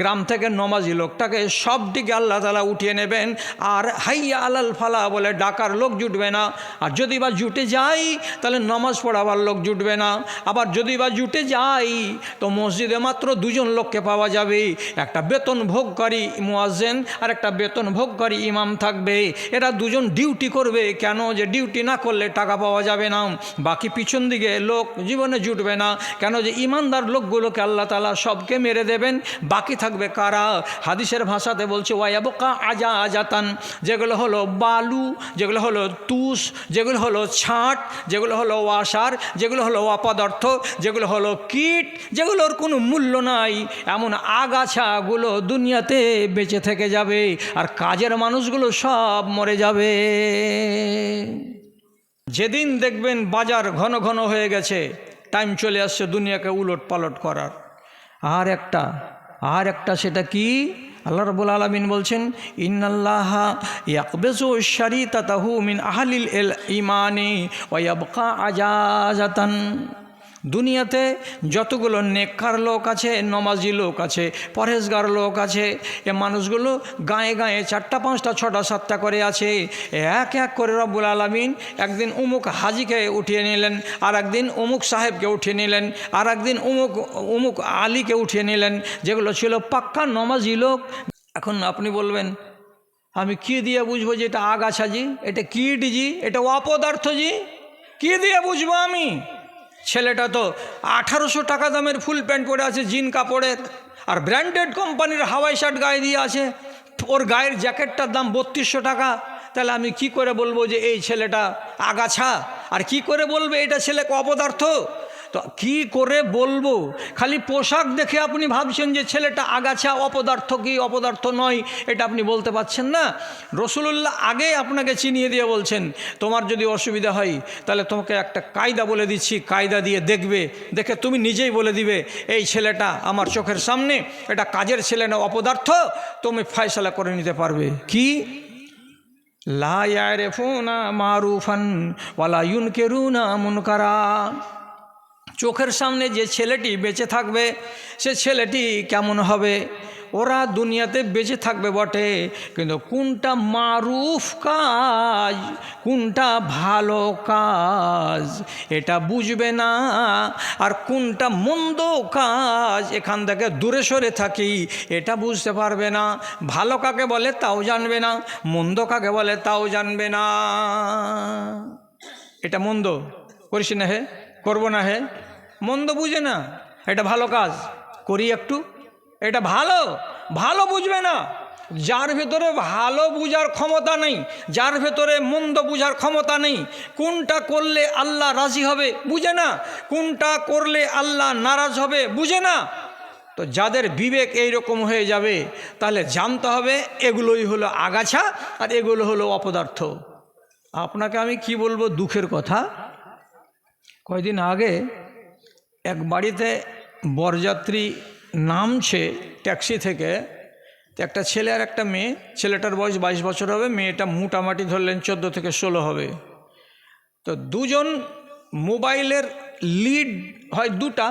গ্রাম থেকে নমাজি লোকটাকে সব দিকে আল্লাহ তালা উঠিয়ে নেবেন, আর হাইয়া আলাল ফালা বলে ডাকার লোক জুটবে না। আর যদি বা জুটে যাই, তাহলে নমাজ পড়াবার লোক জুটবে না। আবার যদি বা জুটে যাই, তো মসজিদে মাত্র দুজন লোককে পাওয়া যাবে। একটা বেতন ভোগকারী মুয়াজ্জেন, আর একটা বেতন ভোগকারী ইমাম থাকবে। এরা দুজন ডিউটি করবে, কেন যে ডিউটি না করলে টাকা পাওয়া যাবে না। বাকি পিছন দিকে লোক জীবনে জুটবে না। কেন যে ইমানদার লোকগুলোকে আল্লাহ তালা সবকে মেরে দেবেন, বাকি থাকবে কারা? হাদিসের ভাষাতে বলছে, ওয়াইয়াবকা আজা আজাতান যেগুলো হলো বালু, যেগুলো হলো তুষ, যেগুলো হলো ছাট, যেগুলো হলো ওয়াসার, যেগুলো হলো অপদার্থ, যেগুলো হলো কীট, যেগুলোর কোনো মূল্য নাই। এমন আগাছাগুলো দুনিয়াতে বেঁচে থেকে যাবে আর কাজের মানুষগুলো সব মরে যাবে। যেদিন দেখবেন বাজার ঘন ঘন হয়ে গেছে, টাইম চলে আসছে দুনিয়াকে উলট পালট করার। আর একটা আর একটা সেটা কি? আল্লাহ রবুল আলমিন বলছেন তাহু মিন আহলিল এল ইমানি ওয়াবকা আজাজাতান। দুনিয়াতে যতগুলো নেককার লোক আছে, নমাজি লোক আছে, পরহেজগার লোক আছে, এ মানুষগুলো গায়ে গায়ে চারটা, পাঁচটা, ছটা, সাতটা করে আছে। এক এক করে রব্বুল আলমিন একদিন উমুক হাজিকে উঠিয়ে নিলেন আর একদিন উমুক সাহেবকে উঠিয়ে নিলেন আর একদিন উমুক উমুক আলীকে উঠিয়ে নিলেন, যেগুলো ছিল পাক্কা নমাজি লোক। এখন আপনি বলবেন, আমি কি দিয়ে বুঝব যে এটা আগাছা জি এটা কীট জি? এটা অপদার্থ জি? কী দিয়ে বুঝব আমি? ছেলেটা তো আঠারোশো টাকা দামের ফুল প্যান্ট পরে আছে, জিন কাপড়ের। আর ব্র্যান্ডেড কোম্পানির হাওয়াই শার্ট গায়ে দিয়ে আছে। ওর গায়ের জ্যাকেটটার দাম বত্রিশশো টাকা। তাহলে আমি কি করে বলব যে এই ছেলেটা আগাছা? আর কি করে বলবে এটা ছেলে অপদার্থ? তো কি করে বলব? খালি পোশাক দেখে আপনি ভাবছেন যে ছেলেটা আগাছা, অপদার্থ কি? অপদার্থ নয়, এটা আপনি বলতে পারছেন না। রসুলুল্লাহ আগে আপনাকে চিনিয়ে দিয়ে বলছেন, তোমার যদি অসুবিধা হয়, তাহলে তোমাকে একটা কায়দা বলে দিচ্ছি। কায়দা দিয়ে দেখবে, দেখে তুমি নিজেই বলে দিবে, এই ছেলেটা আমার চোখের সামনে, এটা কাজের ছেলে না, অপদার্থ, তুমি ফয়সলা করে নিতে পারবে। কি? লা ইয়ারেফুনা মারুফান, ওয়ালা ইউনকেরুনা মুনকারা। চোখের সামনে যে ছেলেটি বেঁচে থাকবে, সে ছেলেটি কেমন হবে? ওরা দুনিয়াতে বেঁচে থাকবে বটে, কিন্তু কোনটা মারুফ কাজ, কোনটা ভালো কাজ, এটা বুঝবে না। আর কোনটা মন্দ কাজ, এখান থেকে দূরে সরে থাকি, এটা বুঝতে পারবে না। ভালো কাকে বলে তাও জানবে না, মন্দ কাকে বলে তাও জানবে না। এটা মন্দ। করিস না হে? করব না হে? মন্দ বুঝে না। এটা ভালো কাজ। করি একটু। এটা ভালো। ভালো বুঝবে না। যার ভেতরে ভালো বুঝার ক্ষমতা নেই, যার ভেতরে মন্দ বুঝার ক্ষমতা নেই, কোনটা করলে আল্লাহ রাজি হবে বুঝে না, কোনটা করলে আল্লাহ নারাজ হবে বুঝে না। তো যাদের বিবেক এই রকম হয়ে যাবে, তাহলে জানতে হবে এগুলোই হলো আগাছা আর এগুলো হলো অপদার্থ। আপনাকে আমি কি বলব দুঃখের কথা? কয়দিন আগে এক বাড়িতে বরযাত্রী নামছে ট্যাক্সি থেকে। তো একটা ছেলে আর একটা মেয়ে। ছেলেটার বয়স বাইশ বছর হবে, মেয়েটা মোটামাটি ধরলেন চোদ্দ থেকে ষোলো হবে। তো দুজন মোবাইলের লিড হয় দুটা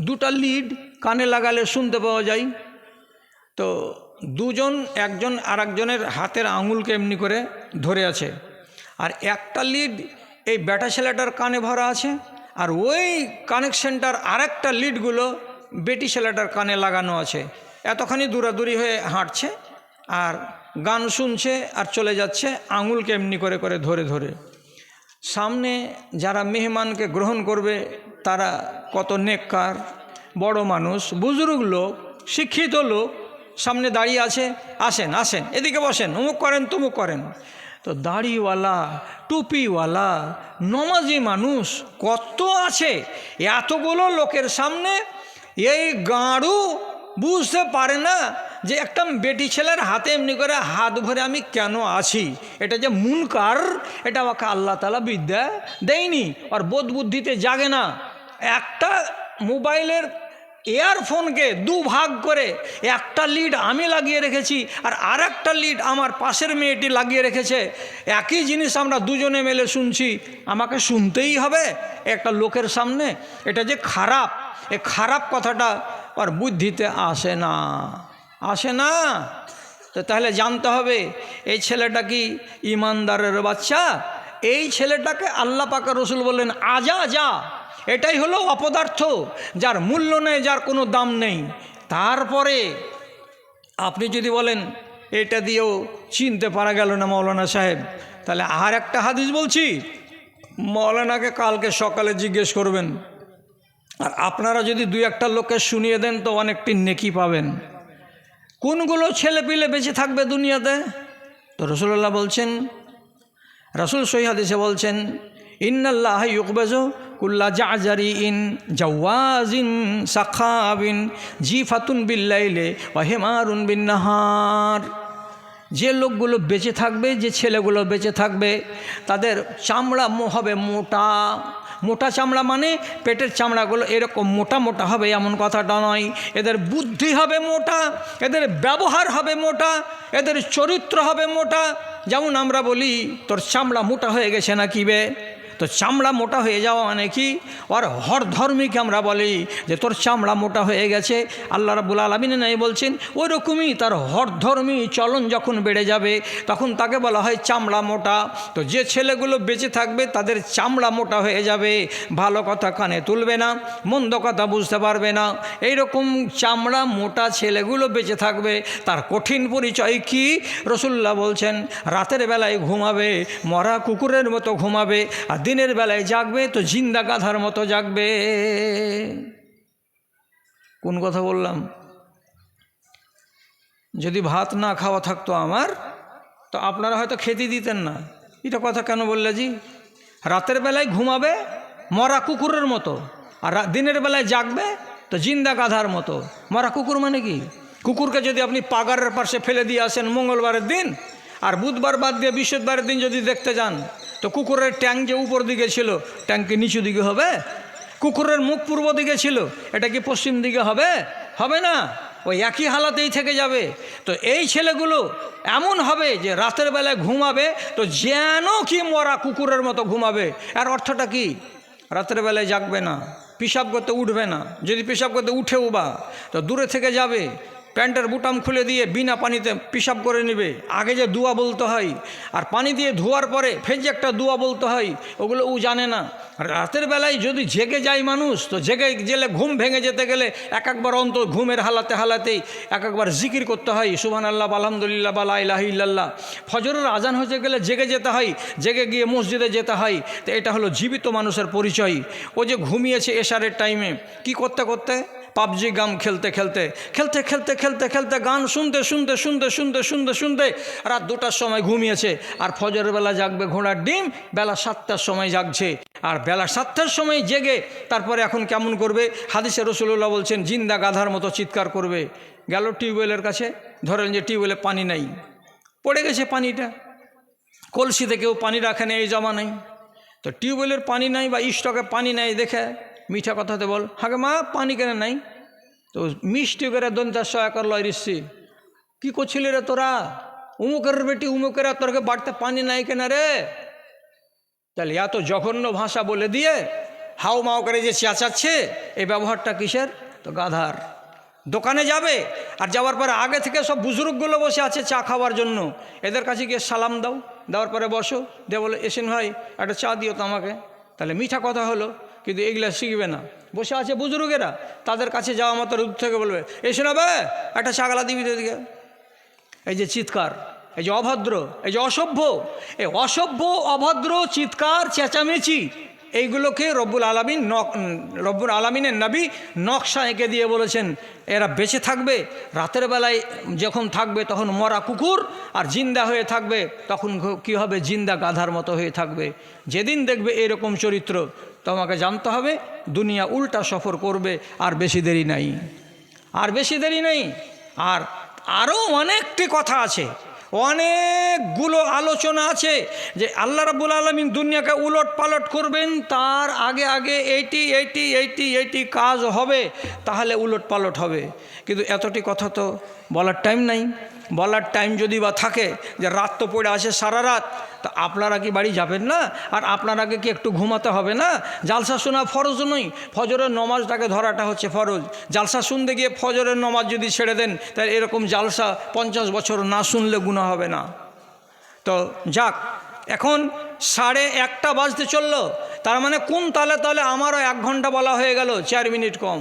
দুটা লিড কানে লাগালে শুনতে পাওয়া যায়। তো দুজন, একজন আরেকজনের হাতের আঙুলকে এমনি করে ধরে আছে। আর একটা লিড এই ব্যাটা ছেলেটার কানে ভরা আছে। আর ওই কানেকশনটার আরেকটা লিডগুলো বেটি ছেলেটার কানে লাগানো আছে। এতখানি দূরাদূরি হয়ে হাঁটছে আর গান শুনছে আর চলে যাচ্ছে আঙুলকে এমনি করে করে ধরে ধরে। সামনে যারা মেহমানকে গ্রহণ করবে তারা কত নেককার, বড় মানুষ, বুজুর্গ লোক, শিক্ষিত লোক। সামনে দাঁড়িয়ে আছে, আসেন আসেন, এদিকে বসেন, অমুক করেন, তুমুক করেন। তো দাড়িওয়ালা, টুপিওয়ালা, নমাজি মানুষ কত আছে? এতগুলো লোকের সামনে এই গাঁড়ু বুঝতে পারে না যে একটা বেটি ছেলের হাতে এমনি করে হাত ভরে আমি কেন আছি? এটা যে মুনকার, এটা আমাকে আল্লাহ তালা বিদ্যা দেয়নি। আর বোধ বুদ্ধিতে জাগে না। একটা মোবাইলের ইয়ারফোনকে দু ভাগ করে একটা লিড আমি লাগিয়ে রেখেছি আর আর একটা লিড আমার পাশের মেয়েটি লাগিয়ে রেখেছে। একই জিনিস আমরা দুজনে মেলে শুনছি। আমাকে শুনতেই হবে একটা লোকের সামনে। এটা যে খারাপ। এ খারাপ কথাটা আর বুদ্ধিতে আসে না। আসে না? তো তাহলে জানতে হবে, এই ছেলেটা কি ইমানদারের বাচ্চা? এই ছেলেটাকে আল্লাহ পাকা রসুল বললেন, আজা যা এটাই হলো অপদার্থ, যার মূল্য নেই, যার কোনো দাম নেই। তারপরে আপনি যদি বলেন, এটা দিয়েও চিনতে পারা গেল না মৌলানা সাহেব, তাহলে আর একটা হাদিস বলছি, মৌলানাকে কালকে সকালে জিজ্ঞেস করবেন। আর আপনারা যদি দুই একটা লোককে শুনিয়ে দেন, তো অনেকটি নেকি পাবেন। কোনগুলো ছেলে পিলে বেঁচে থাকবে দুনিয়াতে? তো রসুল্লাহ বলছেন, রসুল সহি হাদিসে বলছেন, ইন্নাল্লাহ ইউকবেজ কুল্লা জাজারি ইন জাওয়াজিন সাখাবিন জি ফাতুন বিল্লাইলে ওয়াহেমারুন বিন নাহার যে লোকগুলো বেঁচে থাকবে, যে ছেলেগুলো বেঁচে থাকবে, তাদের চামড়া হবে মোটা। মোটা চামড়া মানে পেটের চামড়াগুলো এরকম মোটা মোটা হবে এমন কথাটা নয়। এদের বুদ্ধি হবে মোটা, এদের ব্যবহার হবে মোটা, এদের চরিত্র হবে মোটা। যেমন আমরা বলি, তোর চামড়া মোটা হয়ে গেছে না কি বে? তো চামড়া মোটা হয়ে যাওয়া মানে কি? ওর হর ধর্মীকে আমরা বলি যে তোর চামড়া মোটা হয়ে গেছে। আল্লাহ রাবুল আলমিনে নাই বলছেন ওই রকমই তার হর ধর্মী চলন যখন বেড়ে যাবে, তখন তাকে বলা হয় চামড়া মোটা। তো যে ছেলেগুলো বেঁচে থাকবে, তাদের চামড়া মোটা হয়ে যাবে। ভালো কথা কানে তুলবে না, মন্দ কথা বুঝতে পারবে না। এই রকম চামড়া মোটা ছেলেগুলো বেঁচে থাকবে, তার কঠিন পরিচয় কি? রসুল্লাহ বলছেন, রাতের বেলায় ঘুমাবে, মরা কুকুরের মতো ঘুমাবে, আর দিনের বেলায় জাগবে তো জিন্দা গাধার মতো জাগবে। কোন কথা বললাম? যদি ভাত না খাওয়া থাকতো আমার, তো আপনারা হয়তো খেতে দিতেন না। এটা কথা কেন বললে জি? রাতের বেলায় ঘুমাবে মরা কুকুরের মতো, আর দিনের বেলায় জাগবে তো জিন্দা গাধার মতো। মরা কুকুর মানে কি? কুকুরকে যদি আপনি পাগারের পাশে ফেলে দিয়ে আসেন মঙ্গলবারের দিন, আর বুধবার বাদ দিয়ে বৃহস্পতিবারের দিন যদি দেখতে যান তো কুকুরের ট্যাঙ্ক যে উপর দিকে ছিল ট্যাঙ্ক নিচু দিকে হবে? কুকুরের মুখ পূর্ব দিকে ছিল, এটা কি পশ্চিম দিকে হবে? হবে না, ওই একই হালাতেই থেকে যাবে। তো এই ছেলেগুলো এমন হবে যে রাতের বেলায় ঘুমাবে, তো যেন কি মরা কুকুরের মতো ঘুমাবে। আর অর্থটা কি? রাতের বেলায় জাগবে না, পেশাব করতে উঠবে না। যদি পেশাব করতে উঠেও বা, তো দূরে থেকে যাবে। প্যান্টের বুটাম খুলে দিয়ে বিনা পানিতে পেশাব করে নেবে। আগে যে দুয়া বলতে হয়, আর পানি দিয়ে ধোয়ার পরে ফের যে একটা দুয়া বলতে হয়, ওগুলো ও জানে না। রাতের বেলায় যদি জেগে যায় মানুষ, তো জেগে গেলে ঘুম ভেঙে যেতে গেলে এক একবার অন্ত ঘুমের হালাতে হালাতেই এক একবার জিকির করতে হয় সুবহান আল্লাহ আলহামদুলিল্লাহ, বা লাহ ইল্লাল্লাহ। ফজরের আজান হয়ে গেলে জেগে যেতে হয়, জেগে গিয়ে মসজিদে যেতে হয়। তো এটা হলো জীবিত মানুষের পরিচয়। ও যে ঘুমিয়েছে এশারের টাইমে কি করতে করতে? পাবজি গাম খেলতে খেলতে খেলতে খেলতে খেলতে খেলতে গান শুনতে শুনতে শুনতে শুনতে শুনতে শুনতে রাত দুটার সময় ঘুমিয়েছে, আর ফজরের বেলা জাগবে ঘোড়ার ডিম, বেলা সাতটার সময় জাগছে। আর বেলা সাতটার সময় জেগে তারপরে এখন কেমন করবে? হাদিসে রসুল্লাহ বলছেন, জিন্দা গাধার মতো চিৎকার করবে। গেল টিউবওয়েলের কাছে, ধরেন যে টিউবওয়েলে পানি নাই। পড়ে গেছে পানিটা। কলসিতে কেউ পানি রাখে না এই জমা নেই তো টিউবওয়েলের পানি নাই বা স্টকে পানি নাই দেখে। মিঠা কথাতে বল, হাগে মা, পানি কেন নাই? তো মিষ্টি করে দন্তার সহায়কর লয় রিসি কী করছিলি রে তোরা? উমুকের বেটি, উমুকের তোরকে বাড়তে পানি নাই কেন রে? তাহলে এত জঘন্য ভাষা বলে দিয়ে হাও মাও করে যে চেঁচাচ্ছে, এই ব্যবহারটা কিসের? তো গাধার। দোকানে যাবে আর যাওয়ার পরে আগে থেকে সব বুজুর্গগুলো বসে আছে চা খাওয়ার জন্য। এদের কাছে গিয়ে সালাম দাও, দেওয়ার পরে বসো। দে বলে, এসেন ভাই, একটা চা দিও তো আমাকে। তাহলে মিঠা কথা হলো। কিন্তু এগুলা শিখবে না। বসে আছে বুজুর্গেরা, তাদের কাছে যাওয়া মতো রূপ থেকে বলবে এসে না বে, একটা ছাগলা দিবি তো এদিকে। এই যে চিৎকার, এই যে অভদ্র, এই যে অসভ্য, এই অসভ্য, অভদ্র, চিৎকার, চেঁচামেচি এইগুলোকে রব্বুল আলমিন রব্বুল আলমিনের নাবি নকশা এঁকে দিয়ে বলেছেন, এরা বেঁচে থাকবে, রাতের বেলায় যখন থাকবে তখন মরা কুকুর আর জিন্দা হয়ে থাকবে, তখন কি হবে? জিন্দা গাধার মতো হয়ে থাকবে। যেদিন দেখবে এরকম চরিত্র, তোমাকে জানতে হবে, দুনিয়া উল্টা সফর করবে আর বেশি দেরি নাই। আর বেশি দেরি নেই। আর আরও অনেকটি কথা আছে অনেকগুলো আলোচনা আছে যে আল্লাহ রাবুল আলমিন দুনিয়াকে উলট পালট করবেন, তার আগে আগে এইটি এইটি এইটি এইটি কাজ হবে, তাহলে উলট পালট হবে। কিন্তু এতটি কথা তো বলার টাইম নাই। বলার টাইম যদি বা থাকে যে রাত তো পড়ে আসে সারা রাত, তা আপনারা কি বাড়ি যাবেন না? আর আপনারাকে কি একটু ঘুমাতে হবে না? জালসা শোনা ফরজ নই ফজরের নমাজটাকে ধরাটা হচ্ছে ফরজ। জালসা শুনতে গিয়ে ফজরের নমাজ যদি ছেড়ে দেন, তাহলে এরকম জালসা পঞ্চাশ বছর না শুনলে গুণা হবে না। তো যাক, এখন সাড়ে একটা বাজতে চলল। তার মানে কোন তালে তালে আমারও এক ঘণ্টা বলা হয়ে গেল, চার মিনিট কম।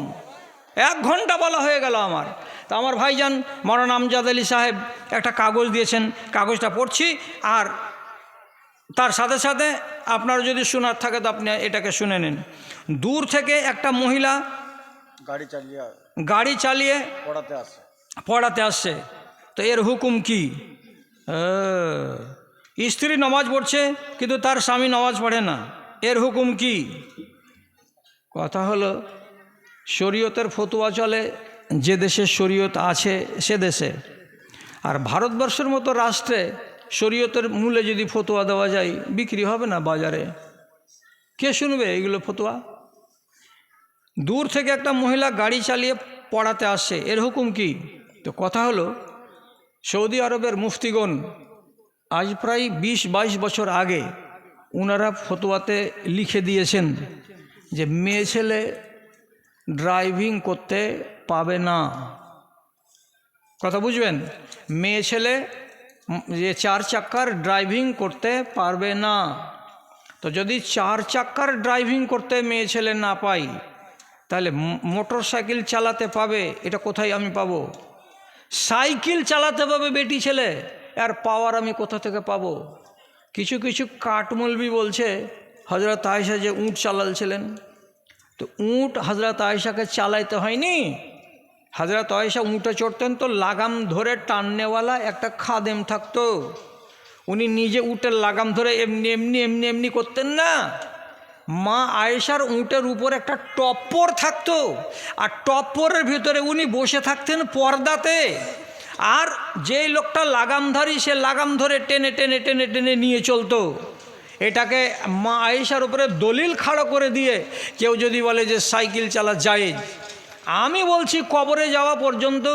এক ঘণ্টা বলা হয়ে গেল আমার। তা আমার ভাইজান মরান আমজাদ আলী সাহেব একটা কাগজ দিয়েছেন কাগজটা পড়ছি আর তার সাথে সাথে আপনার যদি শোনার থাকে তো আপনি এটাকে শুনে নিন। দূর থেকে একটা মহিলা গাড়ি চালিয়ে গাড়ি চালিয়ে পড়াতে আসে। পড়াতে আসছে তো এর হুকুম কি? স্ত্রী নামাজ পড়ছে কিন্তু তার স্বামী নামাজ পড়ে না। এর হুকুম কি? কথা হলো শরীয়তের ফতুয়া চলে, যে দেশে শরীয়ত আছে সে দেশে। আর ভারতবর্ষের মতো রাষ্ট্রে শরীয়তের মূলে যদি ফতুয়া দেওয়া যায়, বিক্রি হবে না বাজারে। কে শুনবে এইগুলো ফতুয়া? দূর থেকে একটা মহিলা গাড়ি চালিয়ে পড়াতে আসছে এর হুকুম কি? তো কথা হলো, সৌদি আরবের মুফতিগণ আজ প্রায় বিশ বাইশ বছর আগে ওনারা ফতোয়াতে লিখে দিয়েছেন যে, মেয়ে ছেলে ড্রাইভিং করতে পাবে না। কথা বুঝবেন? মেয়ে ছেলে, যে চার চাক্কার ড্রাইভিং করতে পারবে না। তো যদি চার চাক্কার ড্রাইভিং করতে মেয়ে ছেলে না পাই তাহলে মোটর সাইকেল চালাতে পাবে, এটা কোথায় আমি পাবো? সাইকেল চালাতে পাবে বেটি ছেলে, আর পাওয়ার আমি কোথা থেকে পাবো? কিছু কিছু কাঠমলবি বলছে হজরত আয়সা যে উঁট চালালছিলেন। তো উঁট হজরত আয়সাকে চালাইতে হয়নি। হজরত আয়সা উঁটে চড়তেন তো লাগাম ধরে টাননেওয়ালা একটা খাদেম থাকতো। উনি নিজে উটের লাগাম ধরে এমনি এমনি এমনি এমনি করতেন না। মা আয়েশার উঁটের উপর একটা টপ্পর থাকতো। আর টপ্পরের ভিতরে উনি বসে থাকতেন পর্দাতে। আর যেই লোকটা লাগামধারী সে লাগাম ধরে টেনে টেনে টেনে টেনে নিয়ে চলতো। এটাকে মা আয়েশার উপরে দলিল খাড়ো করে দিয়ে কেউ যদি বলে যে সাইকেল চালা যায় আমি বলছি কবরে যাওয়া পর্যন্ত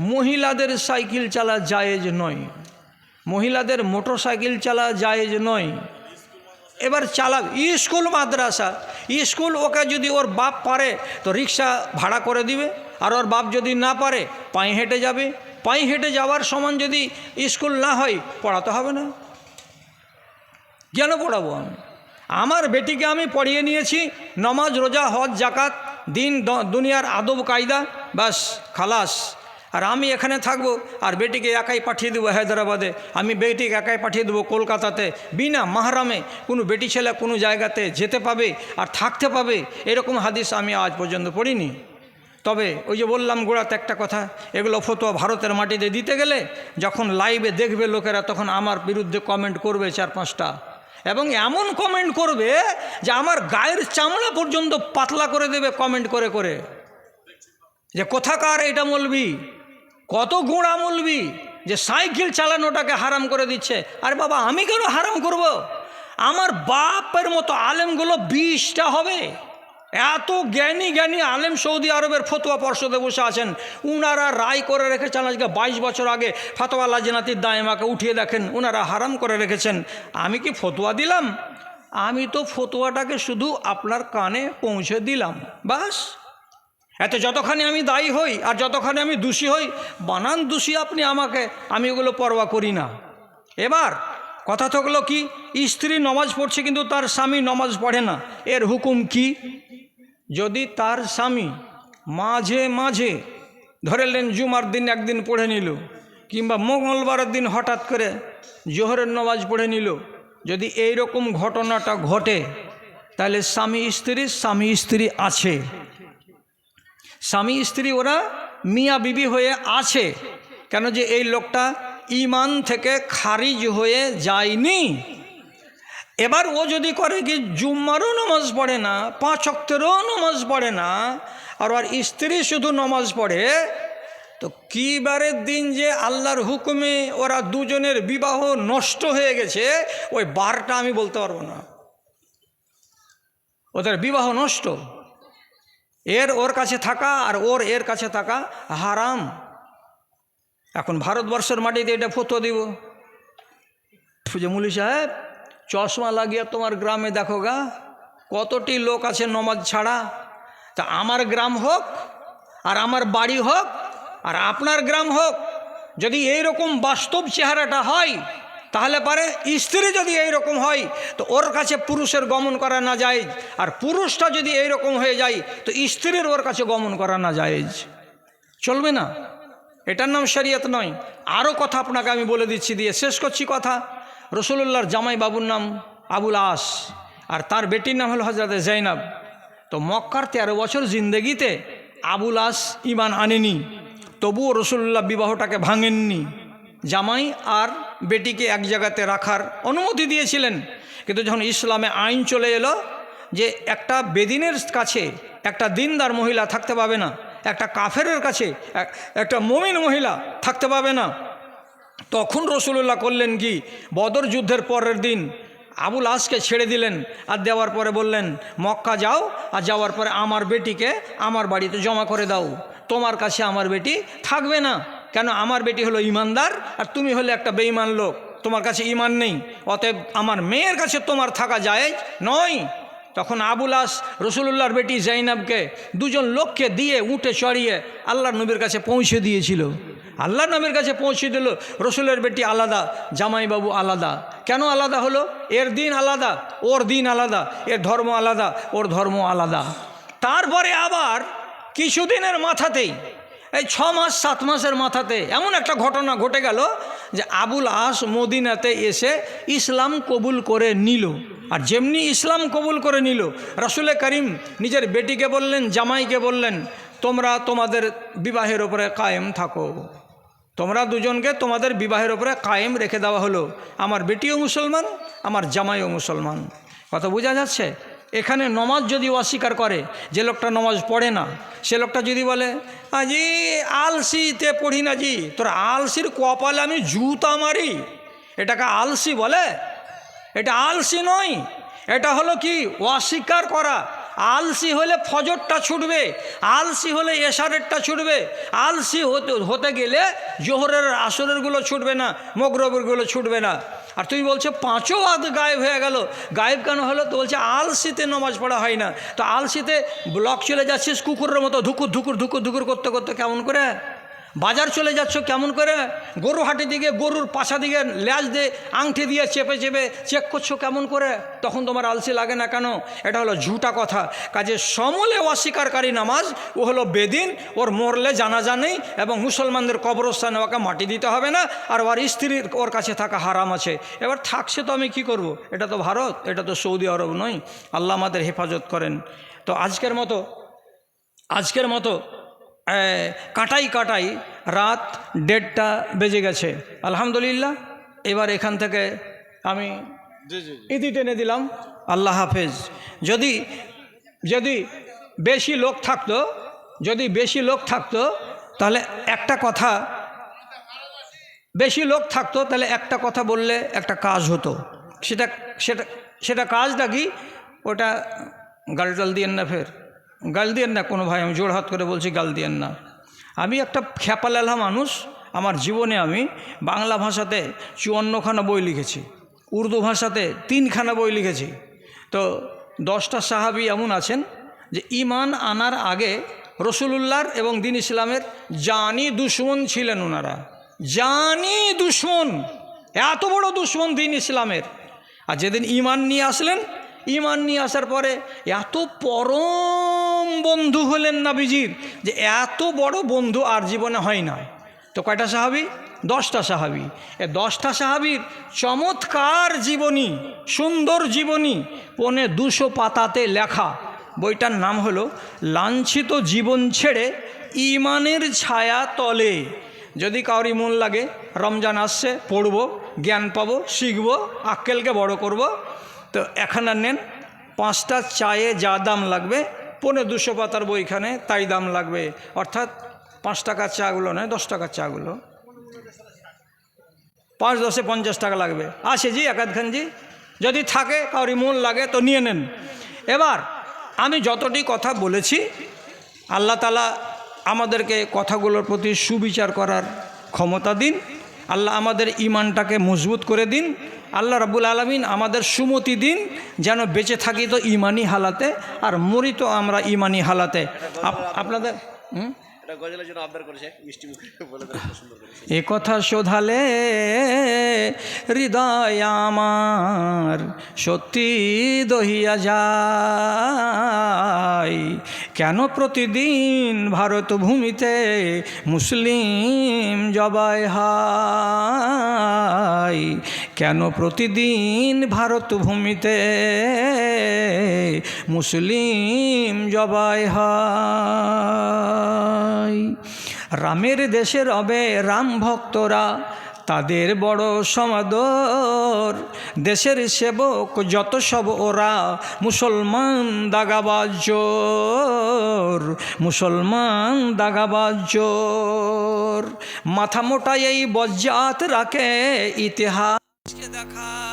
মহিলাদের সাইকেল চালা জায়েজ নয়। মহিলাদের মোটর সাইকেল চালা জায়েজ নয়। এবার চালা স্কুল, মাদ্রাসা। স্কুল ওকে যদি ওর বাপ পারে তো রিক্সা ভাড়া করে দিবে। আর ওর বাপ যদি না পারে, পায়ে হেঁটে যাবে। পায়ে হেঁটে যাওয়ার সমান যদি স্কুল না হয়, পড়াতে হবে না। কেন পড়াবো আমি? আমার বেটিকে আমি পড়িয়ে নিয়েছি, নমাজ, রোজা, হজ জাকাত দিন দুনিয়ার আদব, কায়দা বাস খালাস। আর আমি এখানে থাকব আর বেটিকে একাই পাঠিয়ে দেবো হায়দ্রাবাদে। আমি বেটিকে একাই পাঠিয়ে দেবো কলকাতাতে। বিনা মাহরামে কোনো বেটি ছেলে কোনো জায়গাতে যেতে পাবে আর থাকতে পাবে এরকম হাদিস আমি আজ পর্যন্ত পড়িনি। তবে ওই যে বললাম গোড়াতে একটা কথা, এগুলো ফতোয়া ভারতের মাটিতে দিতে গেলে যখন লাইভে দেখবে লোকেরা, তখন আমার বিরুদ্ধে কমেন্ট করবে চার পাঁচটা এবং এমন কমেন্ট করবে যে আমার গায়ের চামড়া পর্যন্ত পাতলা করে দেবে কমেন্ট করে করে। যে কোথাকার এটা মলবি? কত গুঁড়া মলবি? যে সাইকেল চালানোটাকে হারাম করে দিচ্ছে। আর বাবা, আমি কেন হারাম করব। আমার বাপের মতো আলেমগুলো বিষটা হবে। এত জ্ঞানী জ্ঞানী আলেম সৌদি আরবের ফতোয়া পর্ষদে বসে আছেন। উনারা রায় করে রেখেছেন আজকে বাইশ বছর আগে ফতোয়া লাজনাতির দায়মাকে উঠিয়ে দেখেন, উনারা হারাম করে রেখেছেন। আমি কি ফতোয়া দিলাম? আমি তো ফতোয়াটাকে শুধু আপনার কানে পৌঁছে দিলাম, বাস। এতে যতখানি আমি দায়ী হই আর যতখানি আমি দোষী হই, বানান দোষী আপনি আমাকে, আমি ওগুলো পরোয়া করি না। এবার কথা থাকল কি, স্ত্রী নমাজ পড়ছে কিন্তু তার স্বামী নমাজ পড়ে না। এর হুকুম কি? যদি তার স্বামী মাঝে মাঝে ধরেলেন জুমার দিন একদিন পড়ে নিল, কিংবা মঙ্গলবারের দিন হঠাৎ করে জোহরের নমাজ পড়ে নিল, যদি এই রকম ঘটনাটা ঘটে, তাহলে স্বামী স্ত্রী স্বামী স্ত্রী আছে। স্বামী স্ত্রী ওরা মিয়া বিবি হয়ে আছে। কেন যে এই লোকটা ইমান থেকে খারিজ হয়ে যায়নি। এবার ও যদি করে কি জুম্মারও নামাজ পড়ে না, পাঁচ অক্টেরও নামাজ পড়ে না, আর ওর স্ত্রী শুধু নামাজ পড়ে, তো কি বারের দিন যে আল্লাহর হুকুমে ওরা দুজনের বিবাহ নষ্ট হয়ে গেছে, ওই বারটা আমি বলতে পারব না। ওদের বিবাহ নষ্ট। এর ওর কাছে থাকা আর ওর এর কাছে থাকা হারাম। এখন ভারতবর্ষের মাটিতে এটা ফতো দিব। যে মুলি সাহেব, চশমা লাগিয়ে তোমার গ্রামে দেখো গা, কতটি লোক আছে নমাজ ছাড়া। তা আমার গ্রাম হোক, আর আমার বাড়ি হোক, আর আপনার গ্রাম হোক, যদি এই রকম বাস্তব চেহারাটা হয়, তাহলে পারে স্ত্রী যদি এই রকম হয়, তো ওর কাছে পুরুষের গমন করা না যায়, আর পুরুষটা যদি এই রকম হয়ে যায়, তো স্ত্রীর ওর কাছে গমন করা না যায়। চলবে না? এটার নাম শরিয়ত নয়। আরও কথা আপনাকে আমি বলে দিচ্ছি দিয়ে শেষ করছি কথা। রসুল্লাহর জামাই বাবুর নাম আবুল আস। আর তার বেটির নাম হল হজরত জৈনাব। তো মক্কার তেরো বছর জিন্দগিতে আবুল আস ইমান আনেনি। তবুও রসুল্লাহ বিবাহটাকে ভাঙেননি। জামাই আর বেটিকে এক জায়গাতে রাখার অনুমতি দিয়েছিলেন। কিন্তু যখন ইসলামে আইন চলে এলো যে একটা বেদিনের কাছে একটা দিনদার মহিলা থাকতে পাবে না একটা কাফেরের কাছে একটা মমিন মহিলা থাকতে পাবে না। তখন রসুল্লাহ করলেন কি? বদর যুদ্ধের পরের দিন আবুল আসকে ছেড়ে দিলেন আর দেওয়ার পরে বললেন, মক্কা যাও আর যাওয়ার পরে আমার বেটিকে আমার বাড়িতে জমা করে দাও। তোমার কাছে আমার বেটি থাকবে না। কেন? আমার বেটি হলো ইমানদার আর তুমি হলে একটা বেঈমান লোক। তোমার কাছে ইমান নেই। অতএব আমার মেয়ের কাছে তোমার থাকা যায় নয়। তখন আবুল আস রসুল্লাহর বেটি জাইনাবকে দুজন লোককে দিয়ে উঠে চড়িয়ে আল্লাহর নবীর কাছে পৌঁছে দিয়েছিল। আল্লাহ নবীর কাছে পৌঁছে দিল, রসুলের বেটি আলাদা, জামাইবাবু আলাদা। কেন আলাদা হলো? এর দিন আলাদা, ওর দিন আলাদা, এর ধর্ম আলাদা, ওর ধর্ম আলাদা। তারপরে আবার কিছুদিনের মাথাতেই এই ছ মাস, সাত মাসের মাথাতে এমন একটা ঘটনা ঘটে গেল যে আবুল আস মদিনাতে এসে ইসলাম কবুল করে নিল। আর যেমনি ইসলাম কবুল করে নিল, রসুলে করিম নিজের বেটিকে বললেন, জামাইকে বললেন, তোমরা তোমাদের বিবাহের ওপরে কায়েম থাকো। তোমরা দুজনকে তোমাদের বিবাহের ওপরে কায়েম রেখে দেওয়া হলো। আমার বেটিও মুসলমান, আমার জামাইও মুসলমান। কথা বোঝা যাচ্ছে? এখানে নমাজ যদি অস্বীকার করে, যে লোকটা নমাজ পড়ে না, সে লোকটা যদি বলে, আজি আলসিতে পড়ি না জি, তোর আলসির কপালে আমি জুতা মারি। এটাকে আলসি বলে। এটা আলসি নয়, এটা হলো কি? অস্বীকার করা। আলসি হলে ফজরটা ছুটবে, আলসি হলে এশারেরটা ছুটবে, আলসি হতে হতে গেলে জোহরের আসরেরগুলো ছুটবে না, মগরবেরগুলো ছুটবে না। আর তুমি বলছো, পাঁচও আধ গায়েব হয়ে গেল। গায়েব কেন হলো? তো বলছে, আলসিতে নমাজ পড়া হয় না। তো আলসিতে ব্লক চলে যাচ্ছিস কুকুরের মতো ধুকুর ধুকুর ধুকুর ধুকুর করতে করতে কেমন করে? বাজার চলে যাচ্ছ কেমন করে? গরু হাটে দিকে, গরুর পাশা দিকে, ল্যাজ দিয়ে আংটি দিয়ে চেপে চেপে চেক করছ কেমন করে? তখন তোমার আলসি লাগে না কেন? এটা হলো ঝুটা কথা। কাজে সমলে অস্বীকারী নামাজ, ও হলো বেদিন, ওর মরলে জানাজা নেই এবং মুসলমানদের কবরস্থানে ওকে মাটি দিতে হবে না, আর ওর স্ত্রীর ওর কাছে থাকা হারাম আছে। এবার থাকছে তো আমি কি করব। এটা তো ভারত, এটা তো সৌদি আরব নয়। আল্লাহ আমাদের হেফাজত করেন। তো আজকের মতো আজকের মতো কাটাই কাটাই রাত দেড়টা বেজে গেছে। আলহামদুলিল্লাহ এবার এখান থেকে আমি ইতি টেনে দিলাম। আল্লাহ হাফেজ। যদি যদি বেশি লোক থাকতো যদি বেশি লোক থাকতো তাহলে একটা কথা বেশি লোক থাকতো তাহলে একটা কথা বললে একটা কাজ হতো। সেটা সেটা সেটা কাজটা কি? ওটা গাল টাল দিয়েন না ফের। গাল দিয়েন না, কোনো ভাই, আমি জোর হাত করে বলছি গাল দিয়েন না। আমি একটা খ্যাপালেলা মানুষ, আমার জীবনে আমি বাংলা ভাষাতে চুয়ান্নখানা বই লিখেছি, উর্দু ভাষাতে তিনখানা বই লিখেছি। তো দশটা সাহাবি এমন আছেন যে ইমান আনার আগে রসুলুল্লাহর এবং দিন ইসলামের জানি দুশ্মন ছিলেন ওনারা। জানি দুশ্মন, এত বড় দুশ্মন দিন ইসলামের। আর যেদিন ইমান নিয়ে আসলেন ইমান নিয়ে আসার পরে এত পরম বন্ধু হলেন নাবিজির যে এত বড় বন্ধু আর জীবনে হয় না। তো কয়টা সাহাবি? দশটা সাহাবি। এ দশটা সাহাবির চমৎকার জীবনী, সুন্দর জীবনী, পনে দুশো পাতাতে লেখা। বইটার নাম হলো, লাঞ্ছিত জীবন ছেড়ে ইমানের ছায়া তলে। যদি কাউরি মন লাগে, রমজান আসছে, পড়ব, জ্ঞান পাবো, শিখব, আক্কেলকে বড় করব। তো এখানে নেন, পাঁচটা চায়ে যা দাম লাগবে পনেরো দুশো পাতার বইখানে তাই দাম লাগবে। অর্থাৎ পাঁচ টাকার চাগুলো নয়, দশ টাকার চাগুলো। পাঁচ দশে পঞ্চাশ টাকা লাগবে। আছে জি একাদ খানজি যদি থাকে, কাউরি মূল লাগে তো নিয়ে নেন। এবার আমি যতটি কথা বলেছি, আল্লাহ তালা আমাদেরকে কথাগুলোর প্রতি সুবিচার করার ক্ষমতা দিন। আল্লাহ আমাদের ইমানটাকে মজবুত করে দিন। আল্লাহ রাবুল আলমিন আমাদের সুমতি দিন যেন বেঁচে থাকি তো ইমানি হালাতে, আর মরি তো আমরা ইমানি হালাতে। আপ- আপনাদের হুম? এ কথা শোধালে হৃদয় আমার সত্যি দহিয়া যায়। কেন প্রতিদিন ভারত ভূমিতে মুসলিম জবাই হায়? কেন প্রতিদিন ভারত ভূমিতে মুসলিম জবাই হয়? রামের দেশের রবে রাম ভক্তরা, তাদের বড় সমাদর। দেশের সেবক যত সব ওরা, মুসলমান দাগাবাজোর মুসলমান দাগাবাজোর মাথা মোটা এই বজ্জাত রাখে ইতিহাসকে দেখা